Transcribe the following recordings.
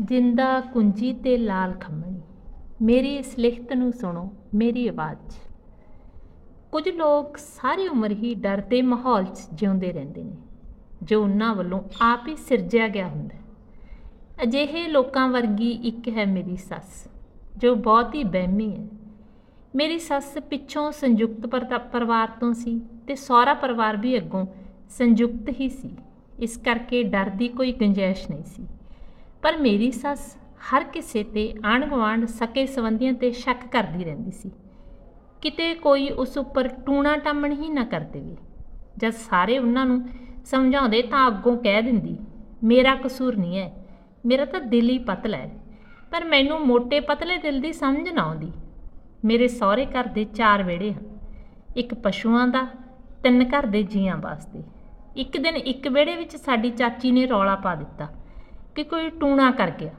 ਜਿੰਦਾ ਕੁੰਜੀ ਤੇ ਲਾਲ ਖੰਮਣੀ। ਮੇਰੀ ਇਸ ਲਿਖਤ ਨੂੰ ਸੁਣੋ, ਮੇਰੀ ਆਵਾਜ਼। 'ਚ ਕੁਝ ਲੋਕ ਸਾਰੀ ਉਮਰ ਹੀ ਡਰ ਦੇ ਮਾਹੌਲ 'ਚ ਜਿਉਂਦੇ ਰਹਿੰਦੇ ਨੇ, ਜੋ ਉਹਨਾਂ ਵੱਲੋਂ ਆਪ ਹੀ ਸਿਰਜਿਆ ਗਿਆ ਹੁੰਦਾ ਅਜਿਹੇ ਲੋਕਾਂ ਵਰਗੀ ਇੱਕ ਹੈ ਮੇਰੀ ਸੱਸ, ਜੋ ਬਹੁਤ ਹੀ ਬਹਿਮੀ ਹੈ। ਮੇਰੀ ਸੱਸ ਪਿੱਛੋਂ ਸੰਯੁਕਤ ਪਰਤਾ- ਪਰਿਵਾਰ ਤੋਂ ਸੀ ਤੇ ਸਹੁਰਾ ਪਰਿਵਾਰ ਵੀ ਅੱਗੋਂ ਸੰਯੁਕਤ ਹੀ ਸੀ। ਇਸ ਕਰਕੇ ਡਰ ਦੀ ਕੋਈ ਗੁੰਜਾਇਸ਼ ਨਹੀਂ ਸੀ। ਪਰ ਮੇਰੀ ਸੱਸ ਹਰ ਕਿਸੇ ਤੇ ਆਂਢ ਗੁਆਂਢ, ਸਕੇ ਸੰਬੰਧੀਆਂ ਤੇ ਸ਼ੱਕ ਕਰਦੀ ਰਹਿੰਦੀ ਸੀ। ਕਿਤੇ ਕੋਈ ਉਸ ਉੱਪਰ ਟੂਣਾ ਟੰਮਣ ਹੀ ਨਾ ਕਰ ਦੇਵੇ। ਜਦ ਸਾਰੇ ਉਹਨਾਂ ਨੂੰ ਸਮਝਾਉਂਦੇ ਤਾਂ ਅੱਗੋਂ ਕਹਿ ਦਿੰਦੀ, ਮੇਰਾ ਕਸੂਰ ਨਹੀਂ ਹੈ ਮੇਰਾ ਤਾਂ ਦਿਲ ਹੀ ਪਤਲਾ ਹੈ ਪਰ ਮੈਨੂੰ ਮੋٹے ਪਤਲੇ ਦਿਲ ਦੀ ਸਮਝ ਨਾ ਆਉਂਦੀ। ਮੇਰੇ ਸਹੁਰੇ ਘਰ ਦੇ ਚਾਰ ਵਿਹੜੇ ਹਨ, ਇੱਕ ਪਸ਼ੂਆਂ ਦਾ, ਤਿੰਨ ਘਰ ਦੇ ਜੀਆਂ ਵਾਸਤੇ। ਇੱਕ ਦਿਨ ਇੱਕ ਵਿਹੜੇ ਵਿੱਚ ਸਾਡੀ ਚਾਚੀ ਨੇ ਰੌਲਾ ਪਾ ਦਿੱਤਾ। ਕਿ ਕੋਈ ਟੂਣਾ ਕਰ ਗਿਆ।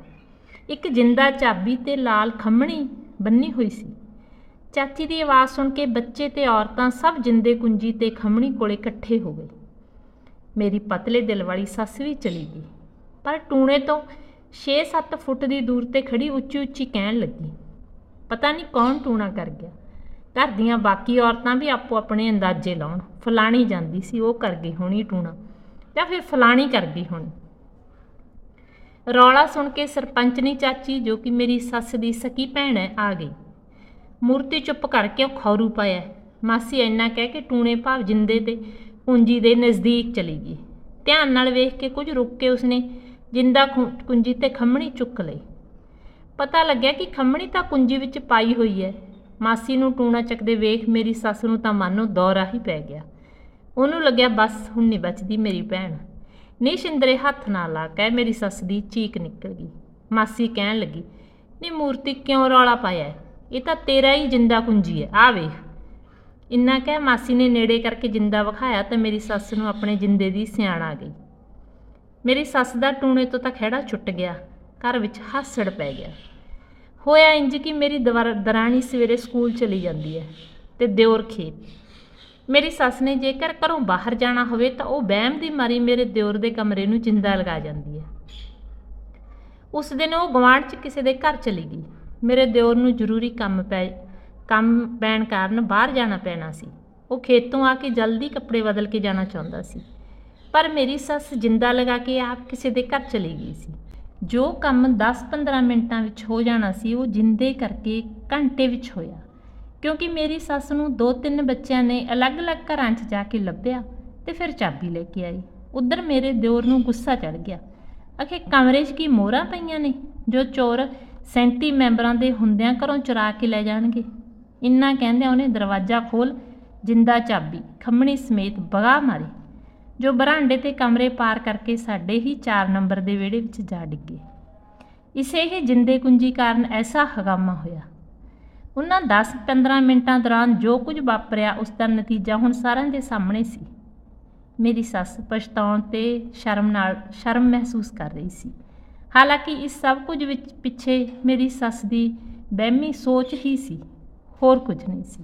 ਇੱਕ ਜਿੰਦਾ ਚਾਬੀ ਤੇ ਲਾਲ ਖੰਮਣੀ ਬੰਨੀ ਹੋਈ ਸੀ। ਚਾਚੀ ਦੀ ਆਵਾਜ਼ ਸੁਣ ਕੇ ਬੱਚੇ ਤੇ ਔਰਤਾਂ ਸਭ ਜਿੰਦੇ ਕੁੰਜੀ ਤੇ ਖੰਮਣੀ ਕੋਲੇ ਇਕੱਠੇ ਹੋ ਗਏ। ਮੇਰੀ ਪਤਲੇ ਦਿਲ ਵਾਲੀ ਸੱਸ ਵੀ ਚਲੀ ਗਈ, ਪਰ ਟੂਣੇ ਤੋਂ 6-7 ਫੁੱਟ ਦੀ ਦੂਰ ਤੇ ਖੜੀ ਉੱਚੀ ਉੱਚੀ ਕਹਿਣ ਲੱਗੀ, ਪਤਾ ਨਹੀਂ ਕੌਣ ਟੂਣਾ ਕਰ ਗਿਆ। ਘਰ ਦੀਆਂ ਬਾਕੀ ਔਰਤਾਂ ਵੀ ਆਪੋ ਆਪਣੇ ਅੰਦਾਜ਼ੇ ਲਾਉਣ, ਫਲਾਣੀ ਜਾਂਦੀ ਸੀ, ਉਹ ਕਰ ਗਈ ਹੋਣੀ ਟੂਣਾ, ਜਾਂ ਫਿਰ ਫਲਾਣੀ ਕਰ ਗਈ ਹੋਣੀ। ਰੌਲਾ ਸੁਣ ਕੇ ਸਰਪੰਚਨੀ ਚਾਚੀ, ਜੋ ਕਿ ਮੇਰੀ ਸੱਸ ਦੀ ਸਕੀ ਭੈਣ ਹੈ, ਆ ਗਈ। ਮੂਰਤੀ ਚੁੱਪ ਕਰਕੇ ਉਹ ਖੌਰੂ ਪਾਇਆ ਮਾਸੀ ਇੰਨਾ ਕਹਿ ਕੇ ਟੂਣੇ ਭਾਵ ਜਿੰਦੇ ਤੇ ਕੁੰਜੀ ਦੇ ਨਜ਼ਦੀਕ ਚਲੀ ਗਈ। ਧਿਆਨ ਨਾਲ ਵੇਖ ਕੇ ਕੁਝ ਰੁੱਕ ਕੇ ਉਸਨੇ ਜਿੰਦਾ ਖੁ- ਕੁੰਜੀ ਤੇ ਖੰਮਣੀ ਚੁੱਕ ਲਈ। ਪਤਾ ਲੱਗਿਆ ਕਿ ਖੰਮਣੀ ਤਾਂ ਕੁੰਜੀ ਵਿੱਚ ਪਾਈ ਹੋਈ ਹੈ। ਮਾਸੀ ਨੂੰ ਟੂਣਾ ਚੱਕਦੇ ਵੇਖ ਮੇਰੀ ਸੱਸ ਨੂੰ ਤਾਂ ਮਨ ਨੂੰ ਦੌਰਾ ਹੀ ਪੈ ਗਿਆ। ਉਹਨੂੰ ਲੱਗਿਆ, ਬਸ, ਹੁਣ ਨਹੀਂ ਬਚਦੀ ਮੇਰੀ ਭੈਣ। ਨੀ ਸ਼ਿੰਦਰੇ ਹੱਥ ਨਾਲ ਲਾ ਕੇ ਮੇਰੀ ਸੱਸ ਦੀ ਚੀਕ ਨਿਕਲ ਗਈ। ਮਾਸੀ ਕਹਿਣ ਲੱਗੀ, ਨੀ ਮੂਰਤੀ ਕਿਉਂ ਰੌਲਾ ਪਾਇਆ ਇਹ ਤਾਂ ਤੇਰਾ ਹੀ ਜਿੰਦਾ ਕੁੰਜੀ ਹੈ, ਆ ਵੇਖ। ਇੰਨਾ ਕਹਿ ਮਾਸੀ ਨੇ ਨੇੜੇ ਕਰਕੇ ਜਿੰਦਾ ਵਿਖਾਇਆ ਤਾਂ ਮੇਰੀ ਸੱਸ ਨੂੰ ਆਪਣੇ ਜਿੰਦੇ ਦੀ ਸਿਆਣ ਆ ਗਈ। ਮੇਰੀ ਸੱਸ ਦਾ ਟੂਣੇ ਤੋਂ ਤਾਂ ਖਹਿੜਾ ਛੁੱਟ ਗਿਆ, ਘਰ ਵਿੱਚ ਹਾਸੜ ਪੈ ਗਿਆ। ਹੋਇਆ ਇੰਜ ਕਿ ਮੇਰੀ ਦਵਰ- ਦਰਾਣੀ ਸਵੇਰੇ ਸਕੂਲ ਚਲੀ ਜਾਂਦੀ ਹੈ ਤੇ ਦਿਓਰ ਖੇਤ। ਮੇਰੀ ਸੱਸ ਨੇ ਜੇਕਰ ਘਰੋਂ ਬਾਹਰ ਜਾਣਾ ਹੋਵੇ ਤਾਂ ਉਹ ਵਹਿਮ ਦੀ ਮਾਰੀ ਮੇਰੇ ਦਿਓਰ ਦੇ ਕਮਰੇ ਨੂੰ ਜਿੰਦਾ ਲਗਾ ਜਾਂਦੀ ਹੈ। ਉਸ ਦਿਨ ਉਹ ਗਵਾਂਢ 'ਚ ਕਿਸੇ ਦੇ ਘਰ ਚਲੀ ਗਈ। ਮੇਰੇ ਦਿਓਰ ਨੂੰ ਜ਼ਰੂਰੀ ਕੰਮ ਪੈ, ਕੰਮ ਪੈਣ ਕਾਰਨ ਬਾਹਰ ਜਾਣਾ ਪੈਣਾ ਸੀ। ਉਹ ਖੇਤੋਂ ਆ ਕੇ ਜਲਦੀ ਕੱਪੜੇ ਬਦਲ ਕੇ ਜਾਣਾ ਚਾਹੁੰਦਾ ਸੀ। ਪਰ ਮੇਰੀ ਸੱਸ ਜਿੰਦਾ ਲਗਾ ਕੇ ਆਪ ਕਿਸੇ ਦੇ ਘਰ ਚਲੀ ਗਈ ਸੀ। ਜੋ ਕੰਮ 10-15 ਮਿੰਟਾਂ ਵਿੱਚ ਹੋ ਜਾਣਾ ਸੀ, ਉਹ ਜਿੰਦੇ ਕਰਕੇ ਘੰਟੇ ਵਿੱਚ ਹੋਇਆ। ਕਿਉਂਕਿ ਮੇਰੀ ਸੱਸ ਨੂੰ ਦੋ ਤਿੰਨ ਬੱਚਿਆਂ ਨੇ ਅਲੱਗ-ਅਲੱਗ ਘਰਾਂ 'ਚ ਜਾ ਕੇ ਲੱਭਿਆ ਤੇ ਫਿਰ ਚਾਬੀ ਲੈ ਕੇ ਆਈ। ਉਧਰ ਮੇਰੇ ਦਿਓਰ ਨੂੰ ਗੁੱਸਾ ਚੜ ਗਿਆ। ਅਖੇ, ਕਮਰੇ 'ਚ ਕੀ ਮੋਹਰਾਂ ਪਈਆਂ ਨੇ ਜੋ ਚੋਰ 37 ਮੈਂਬਰਾਂ ਦੇ ਹੁੰਦਿਆਂ ਘਰੋਂ ਚੁਰਾ ਕੇ ਲੈ ਜਾਣਗੇ? ਇੰਨਾ ਕਹਿੰਦਿਆਂ ਉਹਨੇ ਦਰਵਾਜ਼ਾ ਖੋਲ ਜਿੰਦਾ ਚਾਬੀ, ਖੰਮਣੀ ਸਮੇਤ ਬਗਾ ਮਾਰੀ, ਜੋ ਬਰਾਂਡੇ ਤੇ ਕਮਰੇ ਪਾਰ ਕਰਕੇ ਸਾਡੇ ਹੀ 4 ਨੰਬਰ ਦੇ ਵਿਹੜੇ ਵਿੱਚ ਜਾ ਡਿੱਗੇ। ਇਸੇ ਹੀ ਜਿੰਦੇ ਕੁੰਜੀ ਕਾਰਨ ਐਸਾ ਹਗਾਮਾ ਹੋਇਆ। ਉਹਨਾਂ 10-15 ਮਿੰਟਾਂ ਦੌਰਾਨ ਜੋ ਕੁਝ ਵਾਪਰਿਆ ਉਸ ਦਾ ਨਤੀਜਾ ਹੁਣ ਸਾਰਿਆਂ ਦੇ ਸਾਹਮਣੇ ਸੀ। ਮੇਰੀ ਸੱਸ ਪਛਤਾਉਣ ਤੇ ਸ਼ਰਮ ਨਾਲ ਸ਼ਰਮ ਮਹਿਸੂਸ ਕਰ ਰਹੀ ਸੀ। ਹਾਲਾਂਕਿ ਇਸ ਸਭ ਕੁਝ ਵਿੱਚ ਪਿੱਛੇ ਮੇਰੀ ਸੱਸ ਦੀ ਵਹਿਮੀ ਸੋਚ ਹੀ ਸੀ, ਹੋਰ ਕੁਝ ਨਹੀਂ ਸੀ।